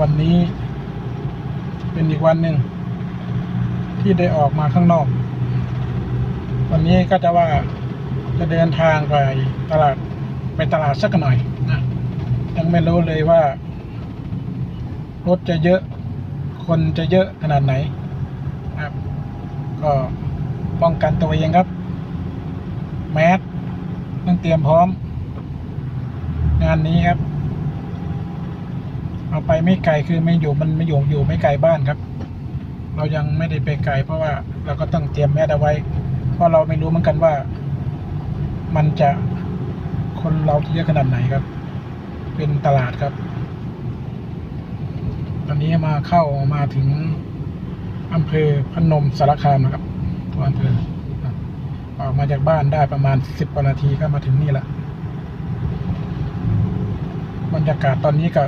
วันนี้ เป็นอีกวันหนึ่งที่ได้ออกมาข้างนอก วันนี้ก็จะว่าจะเดินทางไปตลาดไปตลาดสักหน่อยนะยังไม่รู้เลยว่ารถจะเยอะ คนจะเยอะขนาดไหนครับ ก็ป้องกันตัวเองครับ แมสต้องเตรียมพร้อม งานนี้ครับ เอาไปไม่ไกลคือไม่อยู่มันไม่อยู่อยู่ไม่ไกลบ้านครับ เรายังไม่ได้ไปไกลเพราะว่าเราก็ต้องเตรียมแมสเอาไว้ เพราะเราไม่รู้เหมือนกันว่า มันจะคนเราเยอะขนาดไหนครับ เป็นตลาดครับ ตอนนี้มาเข้ามาถึงอำเภอพนมสารคามนะครับตัวอำเภอออกมาจากบ้านได้ประมาณสิบกว่านาทีก็มาถึงนี่ละบรรยากาศตอนนี้ก็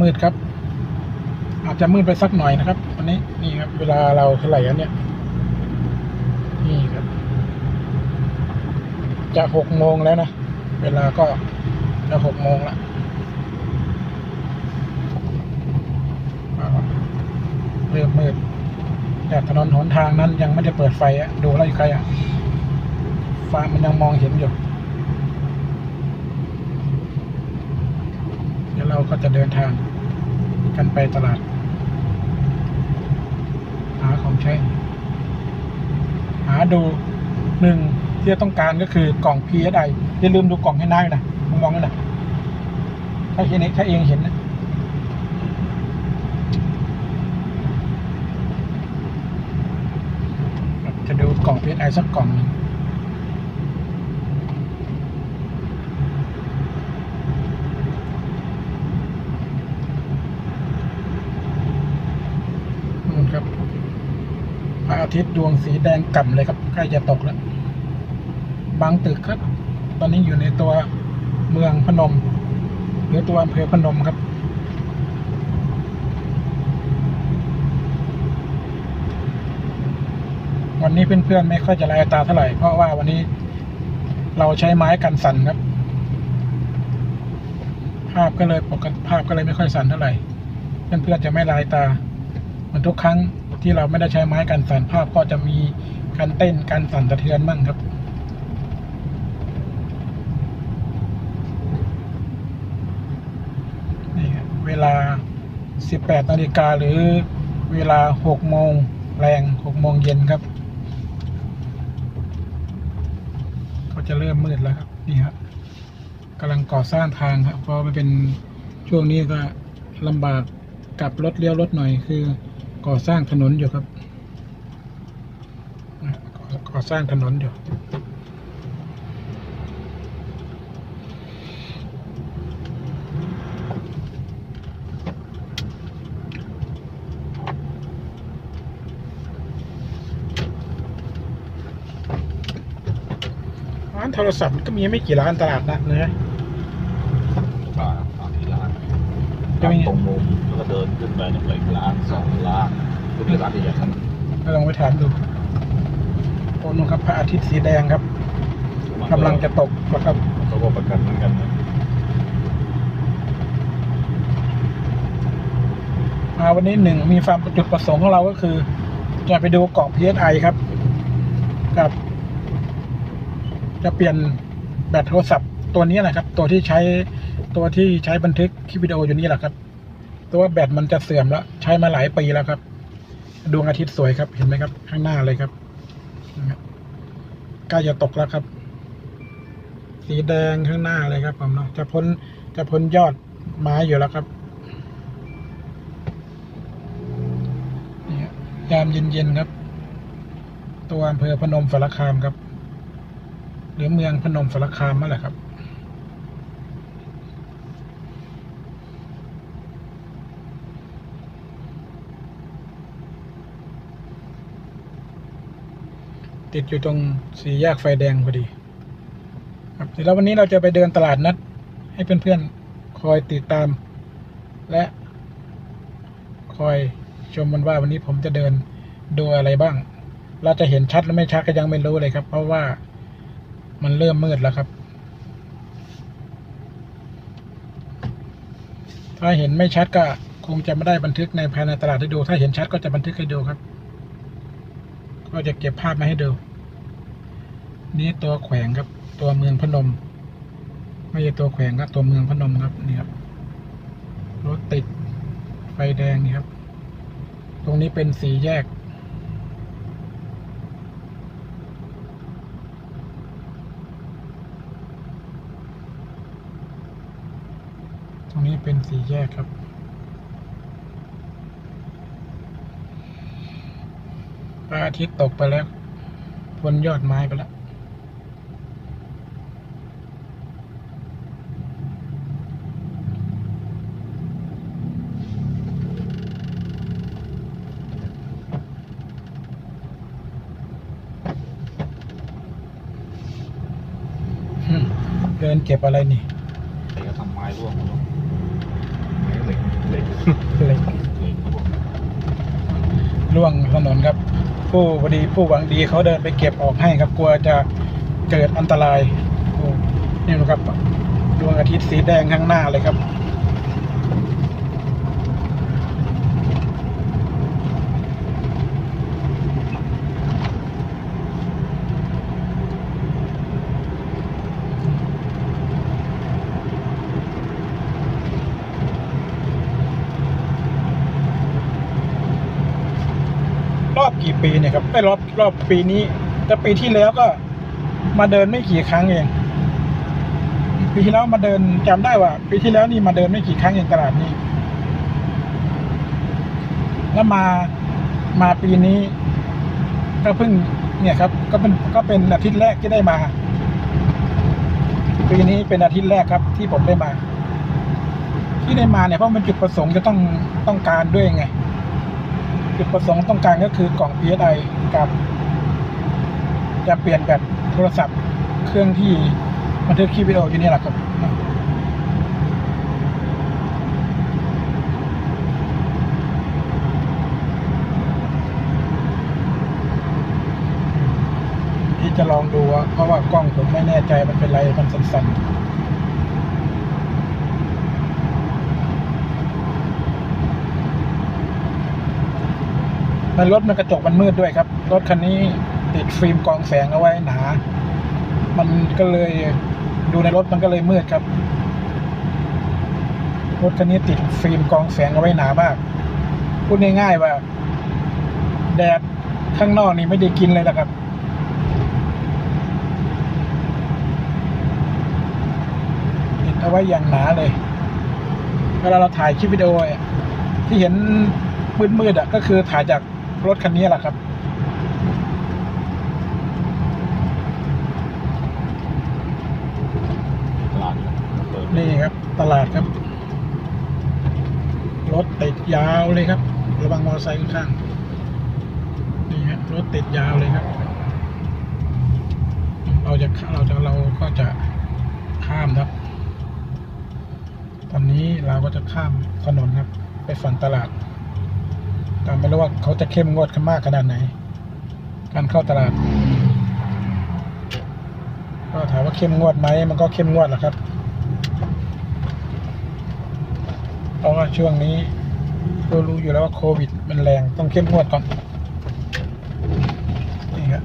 มืดครับ อาจจะมืดไปสักหน่อยนะครับวันนี้นี่ครับ เวลาเราเท่าไหร่อันเนี้ยนี่ครับ จะหกโมงแล้วนะเวลาก็จะหกโมงละเริ่มมืดแต่ถนนหนทางนั้นยังไม่ได้เปิดไฟอะดูแล้วอยู่ไกลอะฟ้ามันยังมองเห็นอยู่เดี๋ยวเราก็จะเดินทาง กันไปตลาด หาของใช้ หาดูหนึ่งที่ต้องการก็คือกล่อง PSI อย่าลืมดูกล่องให้นายนะมองมองนั่นะถ้าเห็นถ้าเองเห็นนะจะดูกล่อง PSI สักกล่องหนึ่งนู่นครับพระ อาทิตย์ดวงสีแดงก่ำเลยครับใกล้จะตกแล้ว บางตึกครับ ตอนนี้อยู่ในตัวเมืองพนม หรือตัวอำเภอพนมครับ วันนี้เพื่อนๆไม่ค่อยจะลายตาเท่าไหร่ เพราะว่าวันนี้เราใช้ไม้กันสั่นครับ ภาพก็เลยปกติภาพก็เลยไม่ค่อยสั่นเท่าไหร่ เพื่อนๆจะไม่ลายตาเหมันทุกครั้ง ที่เราไม่ได้ใช้ไม้กันสั่นภาพก็จะมีการเต้นการสั่นสะเทือนบ้างครับนี่ครับเวลา 18นาฬิกาหรือเวลา 6 โมงแรง 6 โมงเย็นครับ ก็จะเริ่มมืดแล้วครับนี่ครับกำลังก่อสร้างทางครับเพราะมันเป็นช่วงนี้ก็ลำบากกลับรถเลี้ยวรถหน่อยคือ ก่อสร้างถนนอยู่ครับก่อสร้างถนนอยู่ร้านโทรศัพท์ก็มีไม่กี่ร้านตลาดนัดนะ ป่าป่าที่ร้าน จะมีตรงมุมแล้วก็เดินขึ้นไปเนี่ยไปอีกร้านสองร้านก็เป็นร้านใหญ่ๆทั้งนั้นก็ลองไปถามดูโอ้นนครับพระอาทิตย์สีแดงครับกำลังจะตกแล้วครับเขาก็ประกันเหมือนกันนะมาวันนี้หนึ่งมีความจุดประสงค์ของเราก็คือ จะไปดูกล่อง PSI ครับ กับ จะเปลี่ยนแบตโทรศัพท์ตัวนี้แหละครับ ตัวที่ใช้ ตัวที่ใช้บันทึกคลิปวิดีโออยู่นี่แหละครับ ตัวแบตมันจะเสื่อมแล้ว ใช้มาหลายปีแล้วครับ ดวงอาทิตย์สวยครับ เห็นไหมครับ ข้างหน้าเลยครับใกล้จะตกแล้วครับ สีแดงข้างหน้าเลยครับผมเนาะจะพ้นจะพ้นยอดไม้อยู่แล้วครับนี่ครับยามเย็นๆครับ ตัวอำเภอพนมสารคามครับ หรือเมืองพนมสารคามนั่นแหละครับ ติดอยู่ตรงสี่แยกไฟแดงพอดี ครับเสร็จแล้ววันนี้เราจะไปเดินตลาดนัด ให้เพื่อนๆคอยติดตาม และคอยชมมันว่าวันนี้ผมจะเดินดูอะไรบ้าง เราจะเห็นชัดหรือไม่ชัดก็ยังไม่รู้เลยครับ เพราะว่ามันเริ่มมืดแล้วครับ ถ้าเห็นไม่ชัดก็คงจะไม่ได้บันทึกในภายในตลาดให้ดู ถ้าเห็นชัดก็จะบันทึกให้ดูครับ ก็จะเก็บภาพมาให้ดู นี่ตัวแขวงครับ ตัวเมืองพนม ไม่ใช่ตัวแขวงครับตัวเมืองพนมครับนี่ครับรถติดไฟแดงนี่ครับ ตรงนี้เป็นสีแยก ตรงนี้เป็นสีแยกครับ พระอาทิตย์ตกไปแล้วบนยอดไม้ไปแล้วอืมเดินเก็บอะไรนี่ใครก็ทำไม้ร่วงมาลงไม้เหล็กเหล็กเหล็กเหล็กร่วงล่วงถนนครับ ผู้พอดีผู้หวังดีเขาเดินไปเก็บออกให้ครับกลัวจะเกิดอันตรายนี่นะครับดวงอาทิตย์สีแดงข้างหน้าเลยครับ รอบกี่ปีเนี่ยครับไม่รอบรอบปีนี้ แต่ปีที่แล้วก็มาเดินไม่กี่ครั้งเอง ปีที่แล้วมาเดินจำได้ว่า ปีที่แล้วนี่มาเดินไม่กี่ครั้งเองตลาดนี้ แล้วมามาปีนี้ก็เพิ่งเนี่ยครับ ก็เป็นก็เป็นอาทิตย์แรกที่ได้มา ปีนี้เป็นอาทิตย์แรกครับ ที่ผมได้มา ที่ได้มาเนี่ยเพราะมันจุดประสงค์จะต้องต้องการด้วยไง จุดประสงค์ต้องการก็คือกล่อง PSI กับ จะเปลี่ยนแบตโทรศัพท์ เครื่องที่บันทึกคลิปวิดีโออยู่นี่แหละครับที่จะลองดูเพราะว่ากล้องผมไม่แน่ใจมันเป็นไรมันสั่นๆ ในรถมันกระจกมันมืดด้วยครับ รถคันนี้ติดฟิล์มกองแสงเอาไว้หนา มันก็เลยดูในรถมันก็เลยมืดครับ รถคันนี้ติดฟิล์มกองแสงเอาไว้หนามาก พูดง่ายๆว่า แดดข้างนอกนี่ไม่ได้กินเลยนะครับ ติดเอาไว้อย่างหนาเลย เวลาเราถ่ายคลิปวิดีโอที่เห็นมืดๆอะก็คือถ่ายจาก รถคันนี้แหละครับ ตลาดเปิดนี่ครับ ตลาดครับ รถติดยาวเลยครับ ระวังมอเตอร์ไซค์ข้างๆนี่ฮะรถติดยาวเลยครับ เราจะเราจะเราก็จะข้ามครับ ตอนนี้เราก็จะข้ามถนนครับ ไปฝั่งตลาด แต่ไม่รู้ว่าเขาจะเข้มงวดกันมากขนาดไหน การเข้าตลาด ก็ถามว่าเข้มงวดไหมมันก็เข้มงวดแหละครับ เพราะว่าช่วงนี้เรารู้อยู่แล้วว่าโควิด มันแรงต้องเข้มงวดก่อนนี่ครับ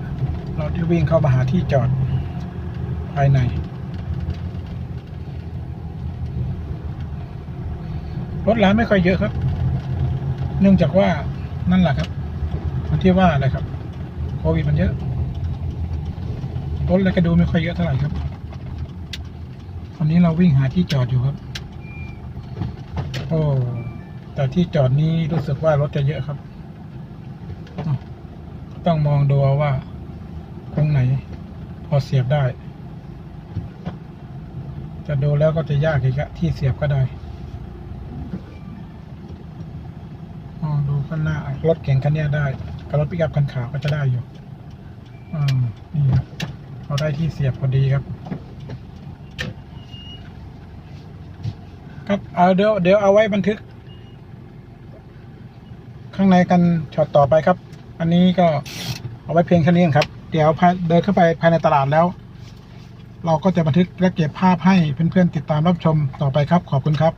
เราที่วิ่งเข้ามาหาที่จอดภายในรถร้านไม่ค่อยเยอะครับ เนื่องจากว่า นั่นแหละครับมันที่ว่าอะไรครับโควิดมันเยอะรถอะไรก็ดูไม่ค่อยเยอะเท่าไหร่ครับตอนนี้เราวิ่งหาที่จอดอยู่ครับ โอ้แต่ที่จอดนี้รู้สึกว่ารถจะเยอะครับ ต้องมองดูว่าตรงไหน พอเสียบได้ จะดูแล้วก็จะยากอีกอะที่เสียบก็ได้มองดู ข้างหน้ารถเก่งคันนี้ได้กับรถปิกอัพคันขาวก็จะได้อยู่อ่านี่ครับเราได้ที่เสียบพอดีครับครับเอาเดี๋ยวเดี๋ยวเอาไว้บันทึก ข้างในกันช็อตต่อไปครับ อันนี้ก็เอาไว้เพียงแค่นี้ครับ เดี๋ยวเดินเข้าไปภายในตลาดแล้ว เราก็จะบันทึกและเก็บภาพให้เพื่อนๆติดตามรับชมต่อไปครับ ขอบคุณครับ